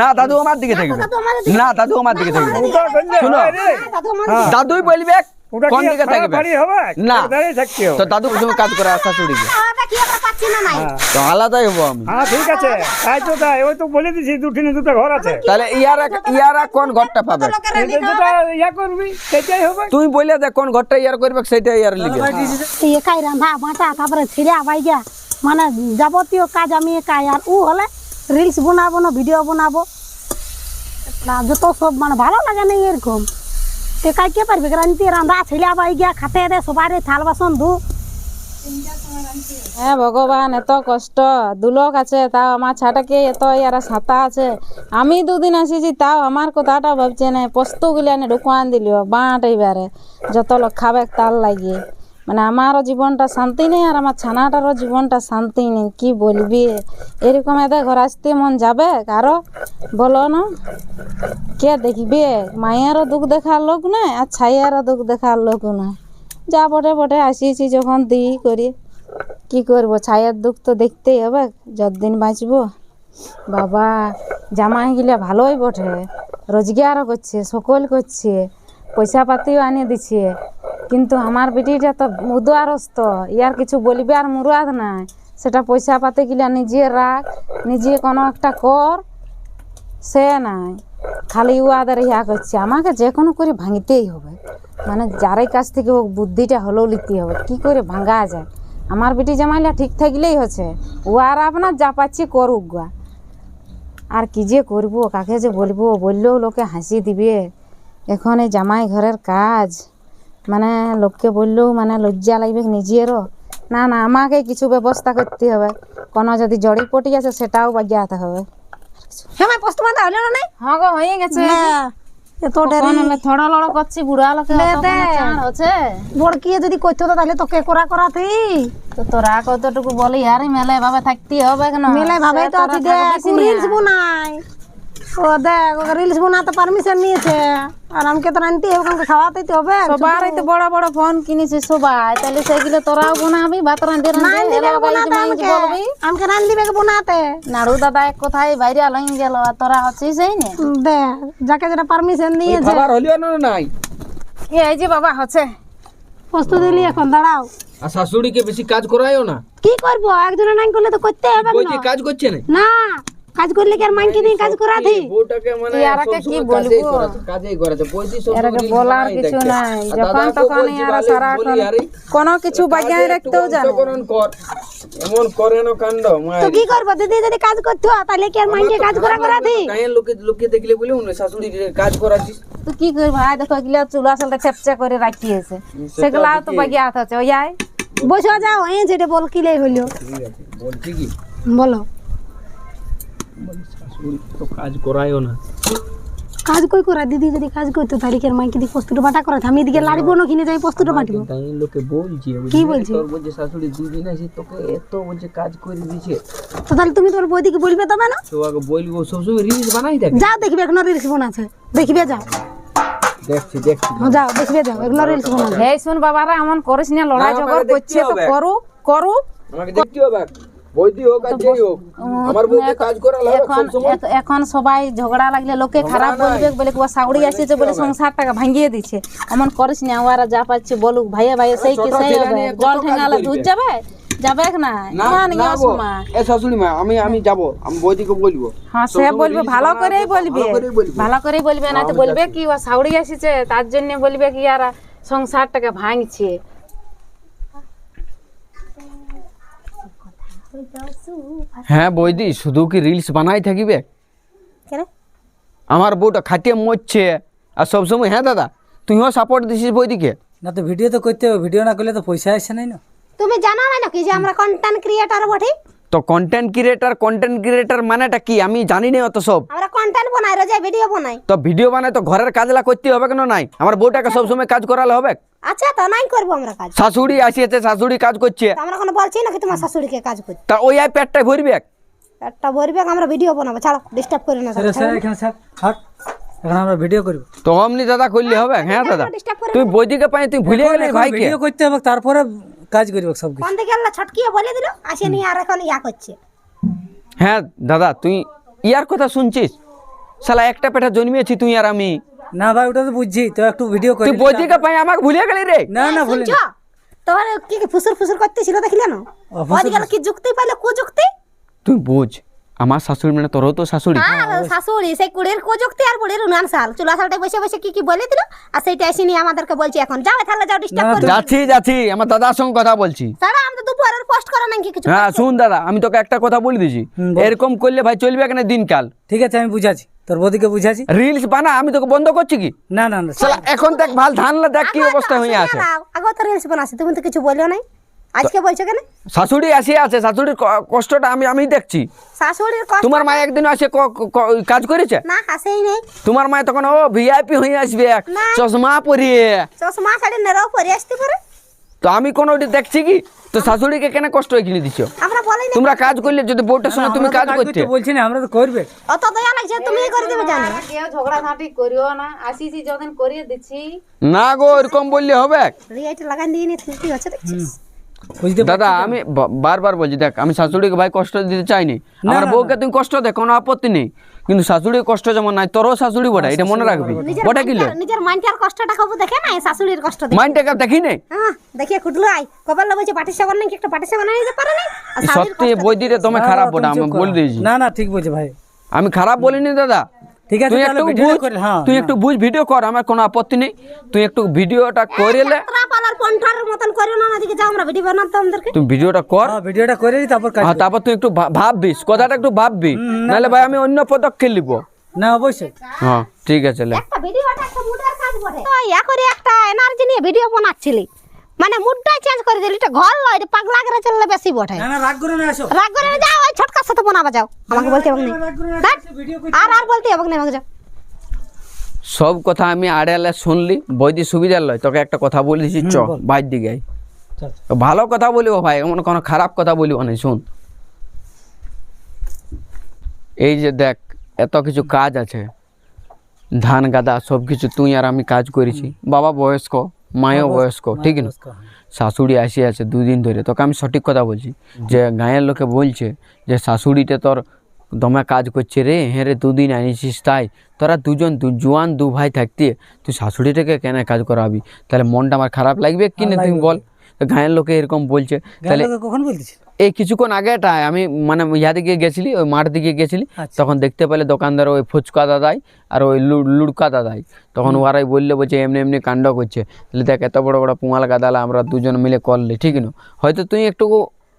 না দাদু আমার দিকে থাকবে না দাদু আমার দিকে থাকবে শুনো। হয়। দাদুই বলবে কোন দিকে থাকবে না। তো দাদু তুমি কাজ করে আসা চুরিকে আলাদা কি আমরা পাচ্ছি না নাই। তো আলাদাই হব আমি। হ্যাঁ ঠিক আছে। তাই তো তাই। ওই তো বলে দিছি দুটিনে দুটো ঘর আছে। তাহলে ইয়ারা ইয়ারা কোন ঘরটা পাবে? ইয়া করবি সেটাই হবে। তুই বলে দে কোন ঘরটা ইয়ার করবে ইয়ার লিখে একাই রান্ধা বাটা তারপরে ছিঁড়ে আবাই গিয়া মানে যাবতীয় কাজ আমি একাই আর ও হলে রিলস বানাবো না ভিডিও বানাবো। না, যত সব মানে ভালো লাগে না এরকম। একাই কে পারবে? রান্তি রান্ধা ছেলে আবাই গিয়া খাতে দে, সবারে থাল বাসন ধু। হ্যাঁ ভগবান, এত কষ্ট। দুলোক আছে, তাও আমার ছাটাকে এত ইয়ারা সাঁতা আছে? আমি দুদিন আসিছি, তাও আমার কথাটা ভাবছে না। পোস্ত গুলিয়ানে ঢুকান দিল বাঁট এইবারে। যত লোক খাবে, তার লাগিয়ে। মানে আমারও জীবনটা শান্তি নেই আর আমার ছানাটারও জীবনটা শান্তি নেই, কি বলবি? এরকম এদের ঘর আসতে মন যাবে? কারও? বলো না। কে দেখবে? মায়েরও দুঃখ দেখার লোক নয় আর ছাইয়ারও দুঃখ দেখার লোক নয়। যা বটে বটে, আসিয়েছি যখন দিই করি। কি করব? ছায়ার দুঃখ তো দেখতেই হবে, যতদিন বাঁচবো। বাবা, জামাই গিলে ভালোই বটে। রোজগারও করছে, সকল করছে পয়সা পাতিও আনি দিচ্ছে কিন্তু আমার বেটিটা তো উদারস্ত ইয়ার কিছু বলবে আর মুরাদ নাই। সেটা পয়সা পাতি গিলা নিজে রাখ, নিজে কোনো একটা কর, সে নাই। খালি উয়াদের ইয়া করছে। আমাকে যে কোনো করে ভাঙিতেই হবে। মানে যারের কাছ থেকে ও বুদ্ধিটা হলেও নিতে হবে। কি করে ভাঙা যায়? আমার বেটি জামাইলা ঠিক থাকলেই হচ্ছে। ও আর আপনার যা পাচ্ছি করুক গা। আর কি যে করব, কাকে যে বলব, বললেও লোকে হাসি দিবে। এখন এই জামাই ঘরের কাজ। মানে লোককে বললেও মানে লজ্জা লাগবে নিজেরও। না না আমাকে কিছু ব্যবস্থা করতে হবে। কোনো যদি জড়িপটি আছে সেটাও বাজাতে হবে। হ্যাঁ পোস্ত বাঁধা হলো না? হ্যাঁ গো হয়ে গেছে। এত ডেরি থড়া লড়া করছি বুড়া লোকে হচ্ছে। বড়কিয়ে যদি হতো তাহলে তোকে করা করাতে। তো তোরা কতটুকু বলি আরে মেলে ভাবে থাকতে হবে কেন? মেলে ভাবে তো আছি দেখ রিলস বানাই ও দেখ রিলস বানাতে পারমিশন নিয়েছে। আর আমাকে তো রান্তি হবে আমাকে খাওয়াতেই তো হবে। সবারই তো বড় বড় ফোন কিনেছে সবাই। তাহলে সেগুলো তোরাও বানাবি ভাত রান্ধে আমাকে। বলবি। আমাকে রান দিবে বানাতে। নাড়ু দাদা এক কথাই বাইরে আলইন গেল আর তোরা হচ্ছিস সেই নে। দেখ যাকে যেটা পারমিশন দিয়েছে। খাবার হলিও না নাই? এই যে বাবা হচ্ছে। প্রস্তুত দিলি এখন দাঁড়াও। আর শাশুড়িকে বেশি কাজ করায়ও না? কি করব? একজনে নাই করলে তো করতে হবে না। কাজ করছে না? না কাজ করলে কি আর মাইকে দিয়ে কাজ করা দি বউটাকে মানে ইয়ারাকে কি বলব? কাজেই করাচ্ছে। বলছি সব রিলস বলার কিছু। নাই। যখন তখন ইয়ারা বলি, আরে, কোনো কিছু বাজায় রাখতেও জানে না। কর। এমন করে না কাণ্ড তো কি করব? দিদি যদি কাজ করতে হয় তাহলে কি আর মাইকে কাজ করা করা দি কাহিনী লোকে লোকে দেখলে বলে উনি শাশুড়ি কাজ করাচ্ছিস। তো কি করি ভাই দেখো এগুলা চুলা সালটা চেপচে করে রাখিয়েছে। সেগুলা তো বাগিয়ে আছে ওই আয়। বসে যাও এ যেটা বল কিলে হইল। ঠিক আছে বলছি কি? বলো। শাশুড়ি তো কাজ করায়ও না। কাজ কই করা? দিদি যদি কাজ করতো তাহলে কি মাইকে দিয়ে প্রস্তুত বাটা করা আমি এদিকে লাড়বো না কিনে যাই প্রস্তুত বাটিবো? কাহিনী লোকে বলছি কি বলছে? তোর বলছে শাশুড়ি দুদিন আছে তোকে এত বলছে কাজ করে দিছে। তো তাহলে তুমি তোমার বৌদিকে বলবে তবে না? তো আগে বলব সবসময় রিলস বানাই থাকে। যাও দেখবে এখন রিলস বানাচ্ছে। দেখবে যাও দেখছি দেখছি। হ্যাঁ, যাও দেখবে যাও এগুলো রিলস বানাচ্ছে। এই শুন বাবারা এমন করিস না লড়াই না, ঝগড় করছে তো। করু করু। আমাকে দেখতে হবে। বৈদি হোক আর যেই হোক আমার বউকে কাজ করা লাগে এখন এখন সবাই ঝগড়া লাগলে লোকে খারাপ বলবে বলে কুয়া সাউড়ি আসিছে বলে সংসারটাকে ভাঙিয়ে দিচ্ছে। এমন করিস না ওরা যা পাচ্ছে বলুক ভাইয়া ভাইয়া সেই কি সেই জল করবে? দুধ যাবে? যাবে না? না তোমার নিয়ে গো, এ শাশুড়ি মা আমি আমি যাব আমি বৌদিকে বলব। হ্যাঁ সে বলবে ভালো করেই বলবে ভালো করেই বলবে। ভালো করেই বলবে না তো বলবে কি ও সাউড়ি আসিছে তার জন্য বলবে কি আর সংসারটাকে ভাঙছে। হ্যাঁ বৌদি শুধু কি রিলস বানাই থাকিবে? কেন? আমার বউটা খাটিয়ে মরছে। আর সবসময় হ্যাঁ দাদা তুইও সাপোর্ট দিছিস বৌদিকে? না তো ভিডিও তো করতে হবে ভিডিও না করলে তো পয়সা আসে নাই না। তুমি জানো না কি যে আমরা কন্টেন্ট ক্রিয়েটর বটি? তো কন্টেন্ট ক্রিয়েটার কন্টেন্ট ক্রিয়েটর মানেটা কি? আমি জানি না অত সব। আমরা কন্টেন্ট বানাই রোজে ভিডিও বানাই। তো ভিডিও বানাই তো ঘরের কাজলা করতে হবে কেন নাই? আমার বউটাকে সবসময় কাজ করালে হবে? আচ্ছা তো নাই করব আমরা কাজ। শাশুড়ি আসিয়েছে শাশুড়ি কাজ করছে। আমরা কোনো বলছি না কি তোমার শাশুড়িকে কাজ করতে? তা ওই আই পেটটাই ভরবে? একটা বলবে আমরা ভিডিও বানাবো। ছাড়ো ডিস্টার্ব করে না স্যার স্যার এখানে স্যার হাট। এখন আমরা ভিডিও করব। তো অমনি দাদা করলে হবে? হ্যাঁ দাদা। ডিস্টার্ব করে তুই বৌদিকে পাই তুই ভুলে গেলি ভাইকে। ভিডিও করতে হবে তারপরে কাজ করব সব কিছু কোন দিকে আল্লাহ ছটকিয়ে বলে দিল? আসে নিয়ে আর এখন ইয়া করছে। হ্যাঁ দাদা তুই ইয়ার কথা শুনছিস? শালা একটা পেটা জন্মিয়েছি তুই আর আমি। না ভাই ওটা তো বুঝছি তো একটু ভিডিও করি। তুই বৈদিকে পাই আমাকে ভুলিয়ে গেলি রে। না না বলি শুনছো? তোমার কি কি ফুসুর ফুসুর করতেছিল দেখলে না? ও, ফুসুর ওদিকে কি যুক্তি পাইলে? কু যুক্তি? তুই বুঝ। আমার শাশুড়ি মানে তোরও তো শাশুড়ি। হ্যাঁ শাশুড়ি সেই কুড়ির কু যুক্তি আর বুড়ির উনান সাল চুলা সালটা বসে বসে কি কি বলে দিল? আর সেইটা এসে নিয়ে আমাদেরকে বলছি এখন যাও তাহলে যাও ডিস্টার্ব করবে যাচ্ছি যাচ্ছি আমার দাদার সঙ্গে কথা বলছি। সারা আমি তো দুপুরের পোস্ট করা নাকি কিছু হ্যাঁ শুন দাদা আমি তোকে একটা কথা বলে দিছি এরকম করলে ভাই চলবে কেন দিনকাল। ঠিক আছে আমি বুঝাচ্ছি। তোর বৌদিকে বুঝাচ্ছি। রিলস বানা আমি তোকে বন্ধ করছি কি? না না না এখন দেখ ভালো ধানলা দেখ কি অবস্থা হয়ে আছে। আগে তো রিলস বানাচ্ছি তুমি তো কিছু বলল নাই? আজকে বলছো কেন? শাশুড়ি আসিয়া আছে শাশুড়ির কষ্টটা আমি আমি দেখছি। শাশুড়ির কষ্ট তোমার মা একদিন আসে কাজ করেছে? না নেই। তোমার মা তখন ও ভিআইপি হয়ে আসবে চশমা পরিয়ে। চশমা শাড়ি নেরাও পরে আসতে পারে। তো আমি কোনো দেখছি কি? তো শাশুড়িকে কেন কষ্ট কিনে দিচ্ছ আমরা বলি তোমরা কাজ করলে যদি বউটার সঙ্গে তুমি কাজ করতে। বলছি না আমরা তো করবে। অত দয়া লাগছে তুমি করে দেবে জানো। কেউ ঝগড়াঝাঁটি করিও না। আসিছি যখন করিয়ে দিচ্ছি। না গো এরকম বললে হবে। রিয়েট দিয়ে নি কি হচ্ছে দেখছিস? দাদা আমি বারবার বলছি দেখ আমি শাশুড়িকে ভাই কষ্ট দিতে চাইনি। আমার বউকে তুমি কষ্ট দে কোনো আপত্তি নেই। কিন্তু শাশুড়ির কষ্ট যেমন নাই তোরও শাশুড়ি বটে এটা মনে রাখবি। বটে কিলো নিজের মাইন্ডটার কষ্টটা কবু দেখে না শাশুড়ির কষ্ট দেখে। মাইন্ডটাকে দেখি নেই হ্যাঁ দেখিয়ে কুটলো আই কবার পাটি সাবান নাকি একটা পাটি সাবান নিতে পারে না সত্যি কষ্ট বই দিতে তুমি খারাপ বটে আমি বলে দিয়েছি। না না ঠিক বলছে ভাই। আমি খারাপ বলিনি দাদা। ঠিক আছে তুই একটু বুঝ হ্যাঁ তুই একটু বুঝ ভিডিও কর আমার কোনো আপত্তি নেই। তুই একটু ভিডিওটা করেলে যাত্রা মতন করো না ওদিকে যাও আমরা ভিডিও বানাতো আমাদেরকে। তুই ভিডিওটা কর। হ্যাঁ, ভিডিওটা করে তারপর হ্যাঁ তারপর তুই একটু ভা- কথাটা একটু ভাববি। নাহলে ভাই আমি অন্য পদক্ষেপ নিব। না অবশ্যই। হ্যাঁ ঠিক আছে একটা ভিডিওটা একটা মুডের কাজ বটে তো ইয়া করে একটা এনার্জি নিয়ে ভিডিও বানাচ্ছিলি। মানে মুডটাই চেঞ্জ করে দিলি এটা ঘর লয় এটা পাগলা করে চললে বেশি বটে। না না রাগ করে না আসো রাগ করে না যাও ওই ছোটকার সাথে বানাবা যাও আমাকে বলতে হবে না। আর আর বলতে হবে না আমাকে যাও। সব কথা আমি আড়ালে শুনলি বৈদি সুবিধার লয়। তোকে একটা কথা বলে দিছি চ বাইর দিকে আয়। ভালো কথা বলিব ভাই এমন কোনো খারাপ কথা বলিব না শুন। এই যে দেখ এত কিছু কাজ আছে। ধান গাদা সব কিছু তুই আর আমি কাজ করেছি। বাবা বয়স্ক মায়ও বয়স্ক ঠিক না? শাশুড়ি আসি আছে দুদিন ধরে। তোকে আমি সঠিক কথা বলছি যে গাঁয়ের লোকে বলছে যে শাশুড়িটা তোর দমে কাজ করছে রে। হ্যাঁ রে দুদিন আনিছিস তাই। তোরা দুজন দু জোয়ান দু ভাই থাকতে। তুই শাশুড়িটাকে কেন কাজ করাবি? তাহলে মনটা আমার খারাপ লাগবে কি না তুমি বল? গাঁয়ের লোকে এরকম বলছে। তাহলে কখন বলতেছি এই কিছুক্ষণ আগেটা আমি মানে ইয়া দিকে গেছিলি ওই মাঠ দিকে গেছিলি। আচ্ছা। তখন দেখতে পেলে দোকানদার ওই ফুচকা দাদাই আর ওই লুড়কা দাদাই। তখন ওরাই বললে বলছে এমনি এমনি কাণ্ড করছে। তাহলে দেখ এত বড় বড় পুঙাল গাদালা আমরা দুজন মিলে করলে ঠিক না? হয়তো তুই একটু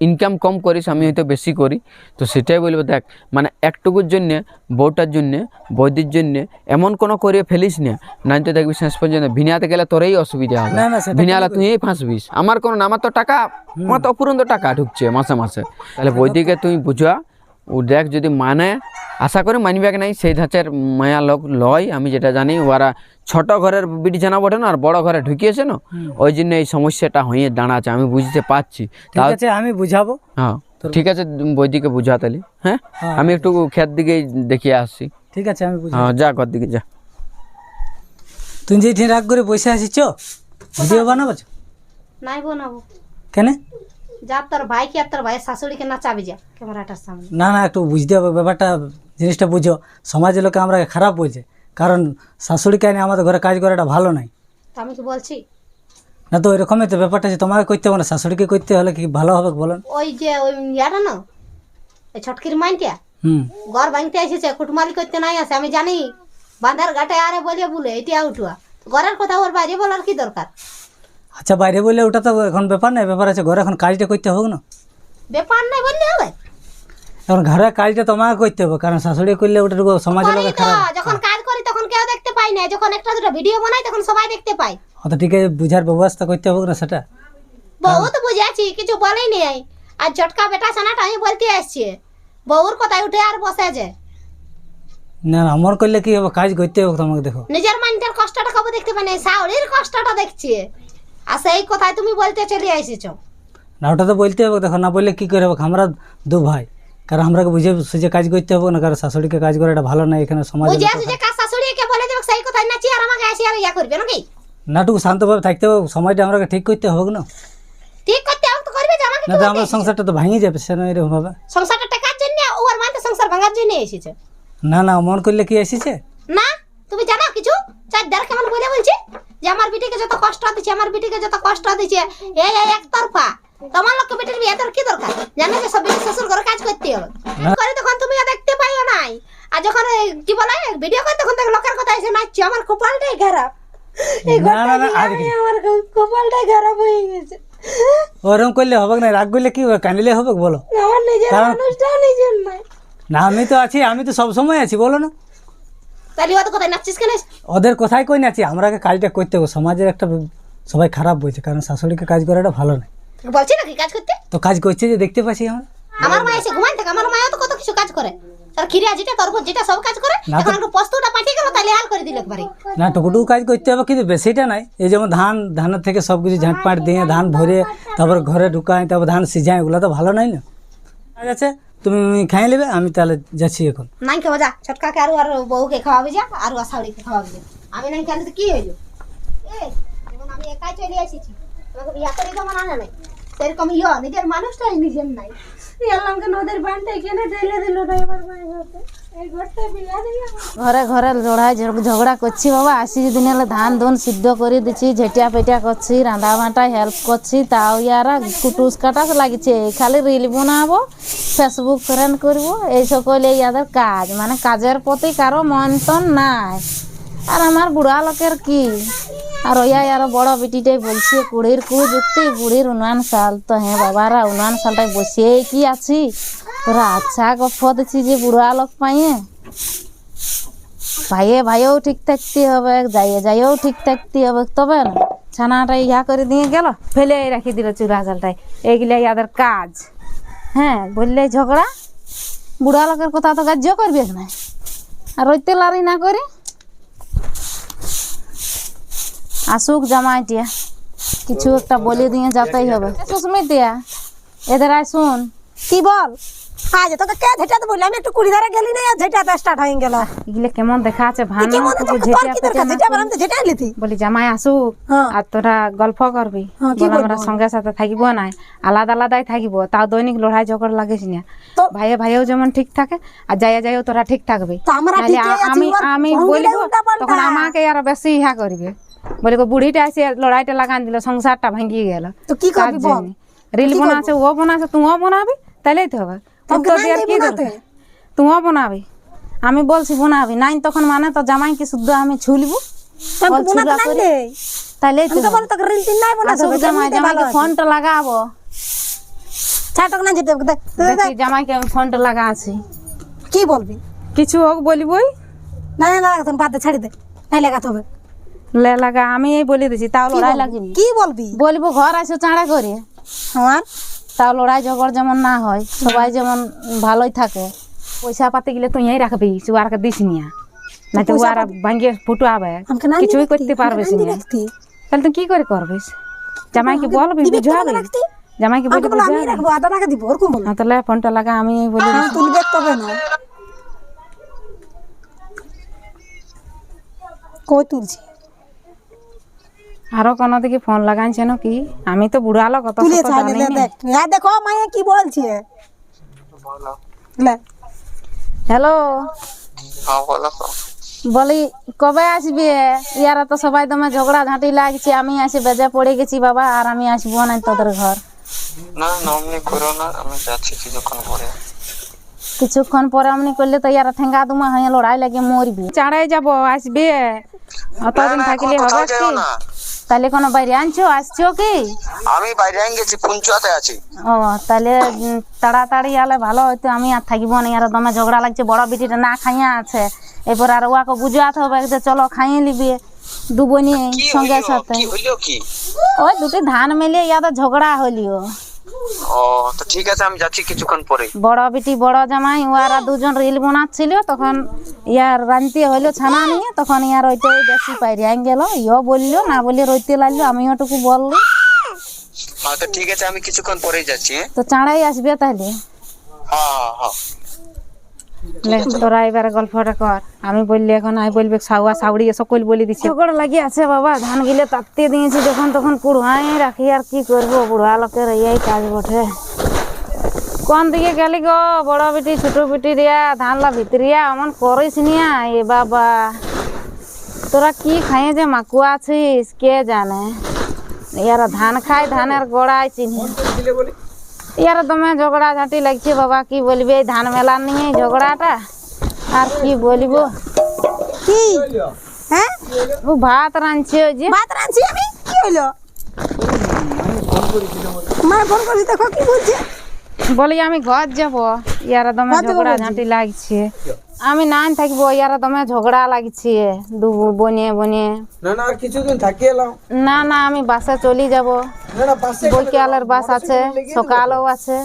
ইনকাম কম করিস আমি হয়তো বেশি করি। তো সেটাই বলব দেখ মানে একটুকুর জন্যে বউটার জন্যে বৌদির জন্যে এমন কোনো করে ফেলিস না। নাই তো দেখবি শেষ পর্যন্ত ভিনাতে গেলে তোরই অসুবিধা হবে। ভিনালে তুই এই ফাঁসবিস। আমার কোনো না আমার তো টাকা আমার তো অপুরন্ত টাকা ঢুকছে মাসে মাসে। তাহলে বৌদিকে তুই বুঝা ও দেখ যদি মানে আশা করি মানবে কি নাই সেই ধাঁচের মায়া লোক লয়। আমি যেটা জানি ওরা ছোট ঘরের বিছানা বটে না আর বড় ঘরে ঢুকিয়েছে না? ওই জন্য এই সমস্যাটা হয়ে দাঁড়াচ্ছে আমি বুঝতে পারছি। ঠিক আছে আমি বুঝাবো। হ্যাঁ ঠিক আছে বৈদিকে বুঝা তাহলে হ্যাঁ? হ্যাঁ, আমি একটু ক্ষেত দিকে দেখিয়ে আসছি। ঠিক আছে আমি হ্যাঁ যা ঘর দিকে যা। তুমি যে রাগ করে বসে আসিছ ভিডিও বানাবো নাই বানাবো। কেন? যা তোর ভাইকে আর তোর ভাইয়ের শাশুড়িকে নাচাবি যা ক্যামেরাটার সামনে। না না একটু বুঝতে হবে ব্যাপারটা জিনিসটা বুঝো। সমাজের লোকে আমরা খারাপ বলছে কারণ শাশুড়িকে এনে আমাদের ঘরে কাজ করাটা ভালো নাই তা আমি কি বলছি? না তো ওইরকমই তো ব্যাপারটা আছে তোমাকে করতে হবে না শাশুড়িকে করতে হলে কি ভালো হবে বলেন? ওই যে ওই ইয়াটা না ওই ছটকির মাইনটা হুম। ঘর ভাঙতে এসেছে কুটমালি করতে নাই আসে আমি জানি বাঁধার ঘাটে আরে বলে বলে এটা উঠুয়া ঘরের কথা ওর বাইরে বলার কি দরকার? আচ্ছা বাইরে বললে ওটা তো এখন ব্যাপার নাই ব্যাপার আছে ঘরে এখন কাজটা করতে হবে না ব্যাপার নাই বললে হবে। এখন ঘরে কাজটা তোমাকে করতে হবে কারণ শাশুড়ি করলে ওটা তো সমাজের লোকে খারাপ। যখন কাজ করি তখন কেউ দেখতে পাই না যখন একটা দুটো ভিডিও বানাই তখন সবাই দেখতে পায়। অত ঠিক আছে বুঝার ব্যবস্থা করতে হবে না সেটা? বউ বহুত বুঝেছি কিছু বলেই নেই। আর ঝটকা বেটা সানাটা আমি বলতে আসছি বউর কথায় উঠে আর বসে যে। না না, আমার করলে কি হবে কাজ করতে হবে তোমাকে দেখো। নিজের মাইন্ডের কষ্টটা কবে দেখতে পাই না শাওরির কষ্টটা দেখছি। আর সেই কথায় তুমি বলতে চলে এসেছ না ওটা তো বলতে হবে দেখো না বললে কি করে হবে? আমরা দু ভাই। কারণ আমরাকে বুঝে সুঝে কাজ করতে হবে না কারণ শাশুড়িকে কাজ করাটা ভালো না এখানে সমাজে বুঝে যে কার শাশুড়িকে বলে দেবে সেই কথায় নাচি আর আমাকে আসি আর ইয়া করবে নাকি? নাটুকু শান্তভাবে থাকতে হবে সময়টা আমরাকে ঠিক করতে হবে না। ঠিক করতে হবে তো করবে আমাকে না তো আমার সংসারটা তো ভাঙিয়ে যাবে সেরকম এরকম ভাবে সংসারটা টাকার জন্য ওর মানে সংসার ভাঙার জন্য এসেছে। না না মন করলে কি এসেছে? না তুমি জানো কিছু? চার দ্বার কেমন বলে বলছি? যে আমার বিটিকে যত কষ্ট দিচ্ছে আমার বিটিকে যত কষ্ট দিচ্ছে এই এই একতরফা। তোমার লোককে বেটির বিয়ে তোর কি দরকার? জানো যে সব বেটি শ্বশুর ঘরে কাজ করতে হবে। করে তখন তুমি দেখতে পাইও নাই। আর যখন কি বলে ভিডিও করে তখন দেখ লোকের কথা এসে নাচছে আমার কপালটাই খারাপ। আমার কপালটাই খারাপ হয়ে গেছে। ওরকম করলে হবে না রাগ করলে কি হবে কাঁদিলে হবে বলো। আমার নিজের মানুষটাও নিজের নাই না আমি তো আছি আমি তো সব সময় আছি বলো না। তাহলে ওদের কথায় নাচছিস কেন? ওদের কোথায় কই না আছি আমরাকে কাজটা করতে হবে। সমাজের একটা সবাই খারাপ বলছে কারণ শাশুড়িকে কাজ করাটা ভালো নয়। বলছি নাকি কাজ করতে? তো কাজ করছে যে দেখতে পাচ্ছি আমরা। আমার মা এসে ঘুমাই থাকে আমার মাও তো কত কিছু কাজ করে। তার খিরিয়া যেটা তরফ যেটা সব কাজ করে না এখন একটু পোস্তটা পাঠিয়ে গেল তাহলে হাল করে দিল একবারে। না টুকুটুকু কাজ করতে হবে কিন্তু বেশিটা নাই এই যেমন ধান ধানের থেকে সব কিছু ঝাঁটপাট দিয়ে ধান ভরে তারপর ঘরে ঢুকায় তারপর ধান সিঝাই ওগুলো তো ভালো নাই না। আছে? তুমি খাই নেবে, আমি তাহলে যাচ্ছি এখন। নাই খাওয়া, যা, ছটকাকে আরও, আর বউকে খাওয়াবে, যা, আর আসাউরিকে খাওয়াবে। যা। আমি নাই খেলে তো কি হইল? এই এখন আমি একাই চলে এসেছি, তোমাকে বিয়া করে দেবো না না নাই। সেরকম ইয়, নিজের মানুষটাই নিজের নাই। ঘরে ঘরে লড়াই ঝগড়া করছি বাবা। আসি দিন হলে ধান ধুন সিদ্ধ করে দিচ্ছি ঝেটিয়া পেটিয়া করছি, রান্না বান্টা হেল্প করছি, তাও ইয়ারা কুটুস কাটাস লাগিছে। খালি রিল বানাবো ফেসবুক ফ্রেন্ড করব, এই সকল ইয়াদের কাজ। মানে কাজের প্রতি কারও মন্তন নাই। আর আমার বুড়া লোকের কি? আর ওয়া আর বড় বেটিটাই বলছে কুড়ির কু যুক্তি বুড়ির উনান সাল তো হ্যাঁ বাবারা, উনান সালটাই বসে কি আছি? তোরা আচ্ছা গপ্প দিছি যে বুড়া লোক পাইয়ে। ভাইয়ে ভাইও ঠিক থাকতে হবে, যাইয়ে যাইও ঠিক থাকতে হবে। তবে না ছানাটা ইয়া করে দিয়ে গেল ফেলে রাখি দিল চূড়া জালটাই এইগুলা ইয়াদের কাজ। হ্যাঁ বললে ঝগড়া? বুড়া লোকের কথা তো কার্য করবে না। আর ওইতে লারি না করে? আসুক জামাইটিয়া কিছু একটা বলে দিয়ে যেতেই হবে। সুস্মিতিয়া এদের আয় শুন। কি বল? আজ তোকে কে ঝেটাতে একটু কুড়ি ধারে গেলি না আর ঝেটাতে স্টার্ট হয়ে গেল। এগুলো কেমন দেখা আছে ঝেটা তো ঝেটা লিতি বলি জামাই আসুক হ্যাঁ। আর তোরা গল্প করবি। হ্যাঁ, আমরা সঙ্গে সাথে থাকিব না। আলাদা আলাদাই থাকিব তাও দৈনিক লড়াই ঝগড়া লাগিস না। ভাইয়ে ভাইয়েও যেমন ঠিক থাকে আর যাইয়া যাইও তোরা ঠিক থাকবে। আমি আমি বলব তখন আমাকে আর বেশি ইহা করবে। বলি বুড়িটা এসে লড়াইটা লাগান দিল সংসারটা ভাঙ্গি গেল। তো কি করবি বল? রিল বানাচ্ছে ও বানাচ্ছে তুইও বানাবি তাইলেই তো হবে। উত্তর দেওয়ার কি? দরকার? বানাবি। আমি বলছি বানাবি নাই তখন মানে তো জামাই কি শুদ্ধ আমি ছুলবো? জামাইকে ফোনটা লাগাবো। ছাটক না যেতে জামাইকে আমি ফোনটা লাগা আছি। কি বলবি? কিছু হোক বলিবই। না না বাদ ছাড়ি দে। নাই লাগাতে হবে। লে লাগা আমি এই বলে দিছি তাও লড়াই বলবি? লাগিনি কি বলবি? বলব ঘর আসো চাঁড়া করে আমার? তাও লড়াই ঝগড় যেমন না হয় সবাই যেমন ভালোই থাকে পয়সা পাতি গেলে তুই এই রাখবি সুয়ারকে দিস নিয়া। না তো পয়সা ভাঙ্গে ফুটো আবে কিছুই করতে পারবিস না তাহলে তুই কি করে করবিস? জামাইকে বলবি বুঝাবি? জামাইকে বলি আমাকে আমি রাখব আধা টাকা দিব ওরকম বল। তাহলে ফোনটা লাগা আমি বলে তুলবে তবে না। কই তুলছি? আরও কোনো দিকে ফোন লাগাইছে কি আমি তো বুড়া লোক অত তুলে শত ছাড়লে দেখ। হ্যাঁ দেখো মায়ে কি বলছে? হ্যালো? বলি কবে আসবে? ইয়ারা তো সবাই তোমার ঝগড়া ঝাঁটি লাগছে। আমি আসে বেজে পড়ে গেছি বাবা আর আমি আসব না তোদের ঘর। না না অমনি করো না আমি যাচ্ছি কিছুক্ষণ পরে। কিছুক্ষণ পরে অমনি করলে তো ইয়ারা ঠেঙ্গা দুমা হয়ে লড়াই লাগে মরবি। চাড়াই যাব আসবে? অতদিন থাকলে হবে কি। তাহলে কোনো বাইরে আনছো? আসছো কি? আমি বাইরে গেছি পুঞ্চুয়াতে আছি। ও তাহলে তাড়াতাড়ি আলে ভালো হয়তো আমি আর থাকিব না। আর দমে ঝগড়া লাগছে বড় বিটিটা না খাইয়া আছে। এরপর আর ওয়াকে বুঝাতে হবে যে চলো খাইয়ে নিবি। দুবনি সঙ্গে সাথে। ওই দুটি ধান মেলে ইয়াদের ঝগড়া হলিও ও তো ঠিক আছে আমি যাচ্ছি কিছুক্ষণ পরে বড় বিটি বড় জামাই ওরা দুজন রিল বানাচ্ছিল তখন ইয়ার রানতে হইল ছানা নিয়ে তখন ইয়ার ওইটাই বেশি পাইরিয়ান গেল ইও বলল না বলে রইতে লাগল আমিও টুকু বলল হ্যাঁ তো ঠিক আছে আমি কিছুক্ষণ পরেই যাচ্ছি হ্যাঁ? তো চাঁড়াই আসবে তাহলে? হ্যাঁ হ্যাঁ। তোরা এবারে গল্পটা কর। আমি বললি এখন আই বলবে সাউয়া সাউড়ি সকল বলে দিচ্ছে ঝগড়া লাগি আছে বাবা ধান গিলে তাতে দিয়েছি যখন তখন কুড়াই রাখি আর কি করব? বুড়া লোকের এই কাজ বটে। কোন দিকে গেলি গো? বড় বেটি ছোট বেটি রিয়া ধানলা ভিতরিয়া অমন করিস নিয়া এ বাবা। তোরা কি খাইয়ে যে মাকুয়া আছিস কে জানে? ইয়ারা ধান খায় ধানের গোড়ায় চিনি। ইয়ারা দমে ঝগড়া ঝাঁটি লাগছে বাবা কি বলবি এই ধান মেলা নিয়ে ঝগড়াটা আর কি বলব কি হ্যাঁ ও ভাত রাঁধছে ওই যে ভাত রাঁধছি আমি কি হইল মা ফোন করছি দেখো কি বলছে বলি আমি ঘর যাব ইয়ারা দমে ঘর ঝগড়া ঝাঁটি লাগছে আমি নাই থাকব ইয়ারা দমে ঝগড়া লাগছে দু বনিয়ে বনিয়ে। না না আর কিছুদিন থাকি এলাম না না আমি বাসে চলে যাব। না না পাশে বৈকালের বাস আছে সকালও আছে।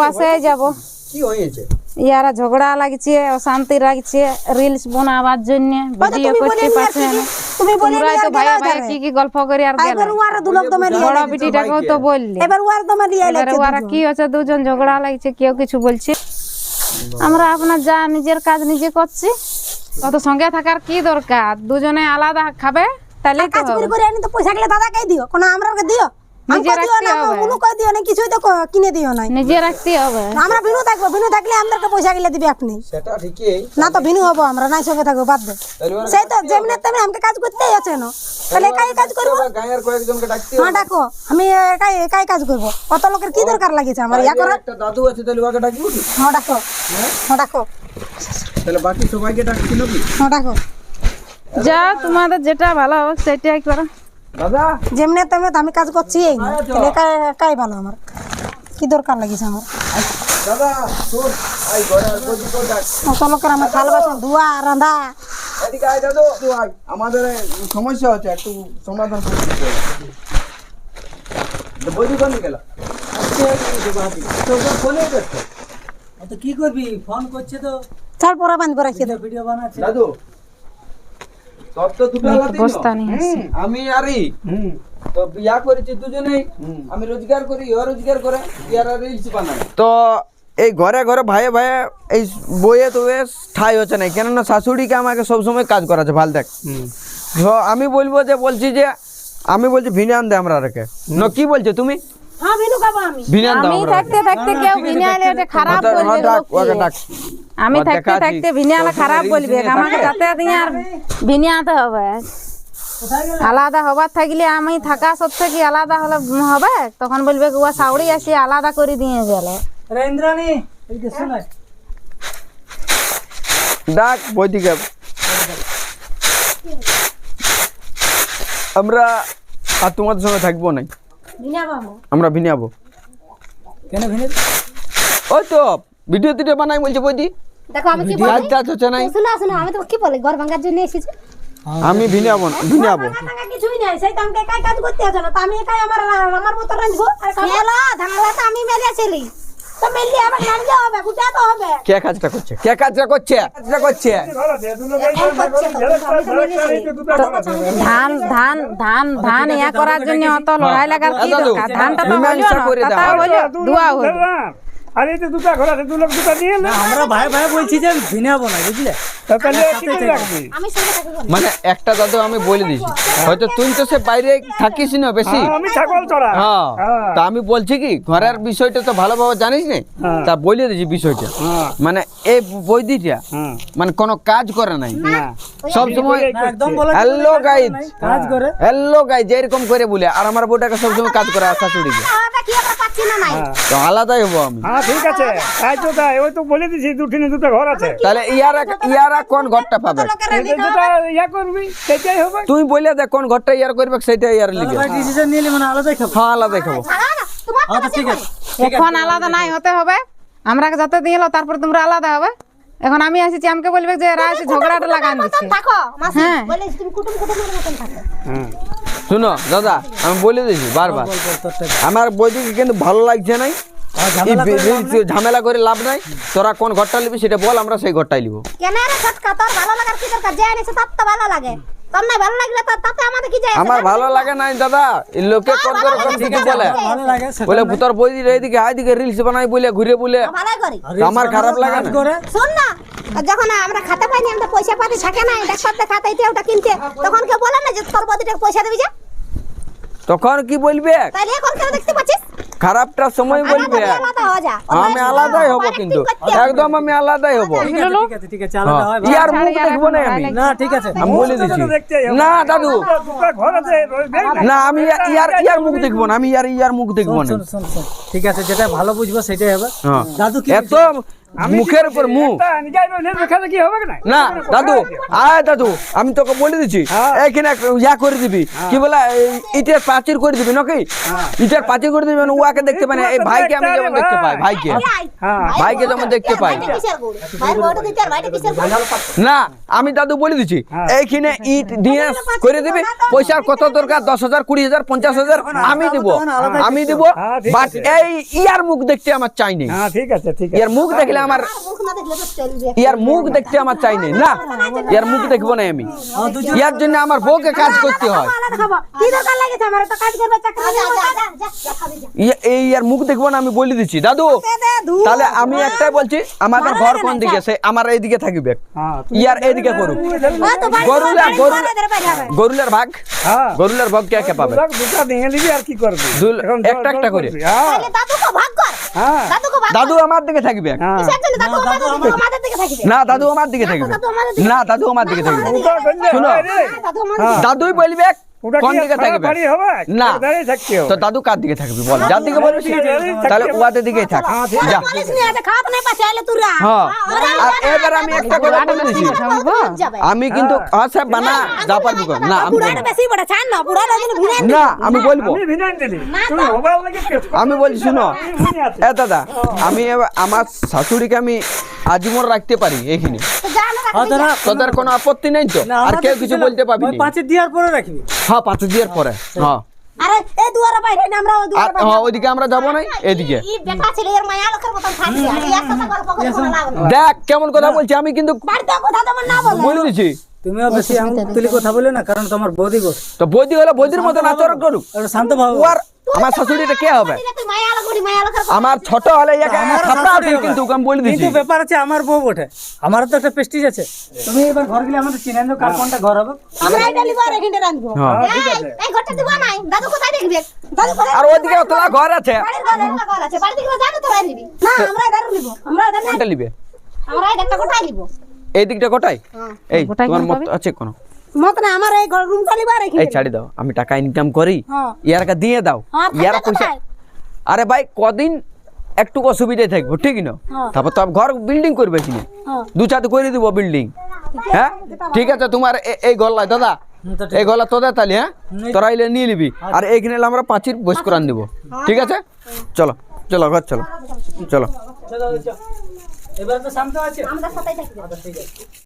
বাসে যাব। কি হয়েছে ইয়ারা ঝগড়া লাগছে অশান্তি লাগছে রিলস বানাবার জন্য ভিডিও করতে পারছে না। তুমি বলে তোমরাই নিয়ে তো ভাই ভাই কি কি গল্প করি আর গেল এবার উয়ার দুলক তোমার লিয়ে বড়। বিটিটাকেও তো বললি। এবার উয়ার তোমার লিয়ে এবারে লাগছে ওরা দুজন। কি হচ্ছে? দুজন ঝগড়া লাগছে কেউ কিছু বলছে? আমরা আপনার যা নিজের কাজ নিজে করছি। অত সঙ্গে থাকার কি দরকার? দুজনে আলাদা খাবে তাহলে কাজ করে করে আমি তো পয়সা গেলে দাদাকে দিও কোন আমরাকে দিও। নিজে রাখতে হবে। কই দিও না কিছুই তো কিনে দিও নাই। নিজে রাখতে হবে। আমরা ভিনু থাকব ভিনু থাকলে আমাদেরকে পয়সা গেলে দিবে আপনি। সেটা ঠিকই। না তো ভিনু হব আমরা নাই সঙ্গে থাকব বাদ দে। সেই তো যেমনি তেমনি আমাকে কাজ করতেই আছে না। তাহলে একাই কাজ করব? গায়ের কয়েকজনকে ডাকতে হ্যাঁ ডাকো। আমি একাই একাই কাজ করব। লোকের কি দরকার লাগিছে আমার? ইয়া করার একটা দাদু আছে তাহলে ওকে ডাকবো কি? হ্যাঁ ডাকো। হ্যাঁ? ডাকো। তাহলে বাকি সবাইকে ডাকছি নাকি? হ্যাঁ ডাকো। যা তোমাদের যেটা ভালো হবে সেটাই করো। যেমনি তেমনি আমি কাজ করছি এই। একাই একাই ভালো আমার। কি দরকার লাগিছে আমার? দাদা অত লোকের আমার থাল বাসন ধোয়া দাদু আয়। আমাদের সমস্যা হচ্ছে একটু সমাধান কি করবি? ফোন করছে তো। ছাড় পরা বাঁধবো রাখিয়ে ভিডিও বানাচ্ছে। দাদু তোর তো দুটো আলাদা বস্তা নিয়ে আসি। আমি আরই তো বিয়া করেছি দুজনেই আমি রোজগার করি ও রোজগার করে ইয়ারা রিলস বানায়। তো এই ঘরে ঘরে ভাইয়ে ভাইয়ে এই বইয়ে তো ঠাই হচ্ছে না কেননা শাশুড়িকে আমাকে সবসময় কাজ করাচ্ছে ভালো দেখ। তো আমি বলব যে বলছি যে আমি বলছি ভিনান দে আমরা রেখে ন কি বলছো তুমি? হ্যাঁ ভিনু খাব আমি। ভিনান দাও আমি থাকতে থাকতে কেউ ভিনাইলে এটা খারাপ বলবে ডাক ওকে লোকে। আমি থাকতে থাকতে ভিনিয়ালে খারাপ বলবে। আমাকে। যাতে দিয়ে আর ভিনিয়াতে হবে। আলাদা হবার থাকলে আমি থাকা সত্ত্বে কি আলাদা হলে হবে? তখন বলবে ও সাউরি আসি আলাদা করে দিয়ে গেল। রে ইন্দ্রাণী এদিকে শোনায়। ডাক বইদিকে আমরা আর তোমাদের সঙ্গে থাকব না আমরা ভিনাবো কেন ভিনে ওই তো ভিডিও টিডিও বানাই বলছে বইদি দেখো আমি কি কাজ টাজ হচ্ছে নাই। শোনো শোনো আমি তো কি বলি? ঘর ভাঙার জন্য এসেছি? আমি ভিনাবো ভিনাবো কিছুই নাই সেই তো আমাকে কাজ করতে আছে না। তো আমি একাই আমার আমার মতো রাঁধবো? আর খাব। মেলা ধানলা তো আমি তো মেললি রাঁধতে হবে হবে। কে কাজটা করছে? কে কাজটা করছে? কাজটা করছে? তো ধান ধান ধান ধান ইয়া করার জন্য অত লড়াই লাগার কি দাদু, দরকার? ধানটা তো হলো না। হলো দোয়া হলো। আর এই তো দুটো ঘর আছে দু লোক দুটো নিয়ে না আমরা ভাই ভাই বলছি যে ভিনাবো না বুঝলে? তাহলে কি। মানে একটা দাদু আমি বলে দিয়েছি হয়তো তুই তো সে বাইরে থাকিস না বেশি। হ্যাঁ, আমি ছাগল চড়া। হ্যাঁ হ্যাঁ। তা আমি বলছি কি ঘরের বিষয়টা তো ভালোভাবে জানিস না? হ্যাঁ। তা বলে দিয়েছি বিষয়টা। মানে এই বৈদিটা মানে কোনো কাজ করে নাই। না। সব সময় একদম বলে হ্যালো গাইজ কাজ করে। হ্যালো গাইজ এরকম করে বলে আর আমার বউটাকে সবসময় কাজ করে আশা না নাই হ্যাঁ। তো আলাদাই হব আমি। হ্যাঁ ঠিক আছে। তাই তো তাই। ওই তো বলে দিছি দুটিনে দুটো ঘর আছে। তাহলে ইয়ারা ইয়ারা কোন ঘরটা পাবে? যেটা ইয়া করবি সেটাই হবে। তুই বলে দে কোন ঘরটা ইয়ার করবে সেটাই ইয়ার লিখে ভাই ডিসিশন নিলে মানে আলাদাই খাব। হ্যাঁ আলাদাই খাব। তোমার আচ্ছা ঠিক আছে। এখন আলাদা নাই হতে হবে। আমরা যাতে দিয়ে এলো তারপর তোমরা আলাদা হবে। এখন আমি আসি আমাকে বলবে যে এরা এসে ঝগড়াটা লাগান দিচ্ছে থাকো মাসি। হ্যাঁ। বলে তুমি কুটুম কুটুমের মতন থাকো। শুনো দাদা আমি বলে দিছি বারবার। আমার বৈদিকে কিন্তু ভালো লাগছে নাই। ঝামেলা করে লাভ নেই। তোরা কোন ঘরটা নিবি সেটা বল আমরা সেই ঘরটাই নিব। কেন রে সটকা তোর ভালো লাগার কি দরকার? যে এনেছে তার তো ভালো লাগে। না ভালো লাগলে তো তাতে আমাদের কি যায় আমার ভালো লাগে নাই দাদা। এই লোকে কিছু বলে। ভালো লাগে বলে তোর এইদিকে রিলস বানাই বলে ঘুরে বলে। ভালো করি। আমার খারাপ লাগে না। শোন না যখন আমরা খাতে পাইনি আমরা পয়সা পাতি থাকে না ডাক্তারতে খাতাইতে ওটা কিনতে তখন কেউ বলে না যে তোর বদিটাকে পয়সা দিবি যে? তখন কি বলবে? তাহলে এখন কেন দেখতে পাচ্ছিস? খারাপটার সময় বলবে। আলাদা হওয়া যা আমি আলাদাই হব কিন্তু। একদম আমি আলাদাই হব। ঠিক আছে ঠিক আছে ঠিক আছে আলাদা হয়। ইয়ার মুখ দেখব না আমি। না ঠিক আছে। আমি বলে দিচ্ছি না দাদু। না। না আমি ইয়ার ইয়ার মুখ দেখব না। আমি ইয়ার ইয়ার মুখ দেখব না। ঠিক আছে যেটা ভালো বুঝব সেটাই হবে। হ্যাঁ। দাদু এত মুখের উপর মুখ। না? না দাদু আয় দাদু আমি তোকে বলে দিচ্ছি। এইখানে একটা ইয়া করে দিবি। কি বলে ইটের প্রাচীর করে দিবি নাকি? ইটের প্রাচীর করে দিবি মানে উয়াকে দেখতে পাই না। এই ভাইকে আমি যেমন দেখতে পাই ভাইকে। হ্যাঁ। ভাইকে যেমন দেখতে পাই। না আমি দাদু বলে দিচ্ছি। এইখানে ইট দিয়ে করে দিবি। পয়সার কত দরকার? দশ হাজার কুড়ি হাজার পঞ্চাশ হাজার? আমি দিব। আমি দিব। হ্যাঁ, বাট এই ইয়ার মুখ দেখতে আমার চাইনি হ্যাঁ ঠিক আছে ঠিক আছে। ইয়ার মুখ দেখলে আমার মুখ না দেখলে তো চলবে ইয়ার মুখ দেখতে আমার চাই নেই না ইয়ার মুখ দেখব না আমি ইয়ার জন্য আমার বউকে কাজ করতে হয় আমার ইয়ে- এই ইয়ার মুখ দেখব না আমি বলে দিচ্ছি দাদু তাহলে আমি একটাই বলছি আমাদের ঘর কোন দিকে সে আমার এইদিকে থাকবে হ্যাঁ ইয়ার এইদিকে করুক গরুলা গরুলা গরুলার ভাগ হ্যাঁ গরুলার ভাগ কে কে পাবে দুটো দুটো ভেঙে নিবি আর কি করবি এখন একটা একটা করে। হ্যাঁ হ্যাঁ দাদু আমার দিকে থাকবে না দাদু আমার দিকে থাকবে। না দাদু আমার দিকে থাকবে। শুনো। দাদুই বলবে কোন দিকে থাকবে? না। দাঁড়িয়ে থাকতে হবে। তো দাদু কার দিকে থাকবি বল? যার দিকে বলবি তাহলে ওয়াদের দিকেই থাক। যা। বলিস নি আছে খাওয়া নাই পাশে আইলে তুরা হ্যাঁ। আর এবার আমি একটা কথা বলে দিচ্ছি আমি কিন্তু আচ্ছা বানা যা পারবি না আমি না বলব। আমি বলছি শুনো। এ দাদা আমি আমার শাশুড়িকে আমি আজীবন রাখতে পারি এইখানে হ্যাঁ তোদের কোনো আপত্তি নেই তো? আর কেউ কিছু বলতে পারবি না। পাঁচের পরে রাখবি। হ্যাঁ পাঁচ দিয়ার পরে। হ্যাঁ। আরে এই দুয়ারে বাইরে না আমরা ওই দুয়ারে হ্যাঁ ওইদিকে আমরা যাব না এদিকে। ই বেটা ছেলে এর মায়া লোকের মতন থাকছে। আর ইয়ার কথা গল্প করে কোনো দেখ কেমন কথা বলছি আমি কিন্তু বাড়িতে কথা তোমার না বলে। বলে দিছি। তুমিও বেশি তুলি কথা বলে না কারণ তোমার বৌদি গোস তো বৌদি হলে বৌদির মতন আচরণ করুক। শান্ত ভাব আমার শাশুড়িটা কে হবে? আমার ছোট হলে আমার কিন্তু আমি বলে দিছি। কিন্তু ব্যাপার আছে আমার বউ বটে। আমার তো একটা প্রেস্টিজ আছে। তুমি এবার ঘর গেলে আমাদের চিনেন তো কার কোনটা ঘর হবে? আমরা এটা লিবো আর এখানে রাখব হ্যাঁ। এই, এই ঘরটা দিব নাই দাদু কোথায় দেখবে? দাদু কোথায় আর তোলা ঘর আছে। বাড়ির ঘরে আছে। বাড়ি থেকে জানো তো নিবি না আমরা এটা লিবো আমরা এটা নিবে? আমরা এই কোথায় নিব। এই দিকটা কোটাই এই তোমার মত আছে কোনো? মত না আমার এই ঘর রুমটা লিবো আর এই ছাড়ি দাও আমি টাকা ইনকাম করি হ্যাঁ। ইয়ারকা দিয়ে দাও হ্যাঁ, ইয়ারা পয়সা আরে ভাই কদিন একটু অসুবিধায় থাকব ঠিক না? হ্যাঁ। তারপর তো ঘর বিল্ডিং করবে কিনে হ্যাঁ। দু চাতে করে দিব বিল্ডিং হ্যাঁ? ঠিক আছে তোমার এ- এই গলায় দাদা এই গলা তোদের তাহলে হ্যাঁ? তোরা এলে নিয়ে নিবি। আর এইখানে এলে আমরা পাঁচির বস করান দিব। ঠিক আছে? চলো চলো ঘর চলো। চলো। এবার তো শান্ত আছে। আমাদের সাথেই থাকবে ঠিক আছে।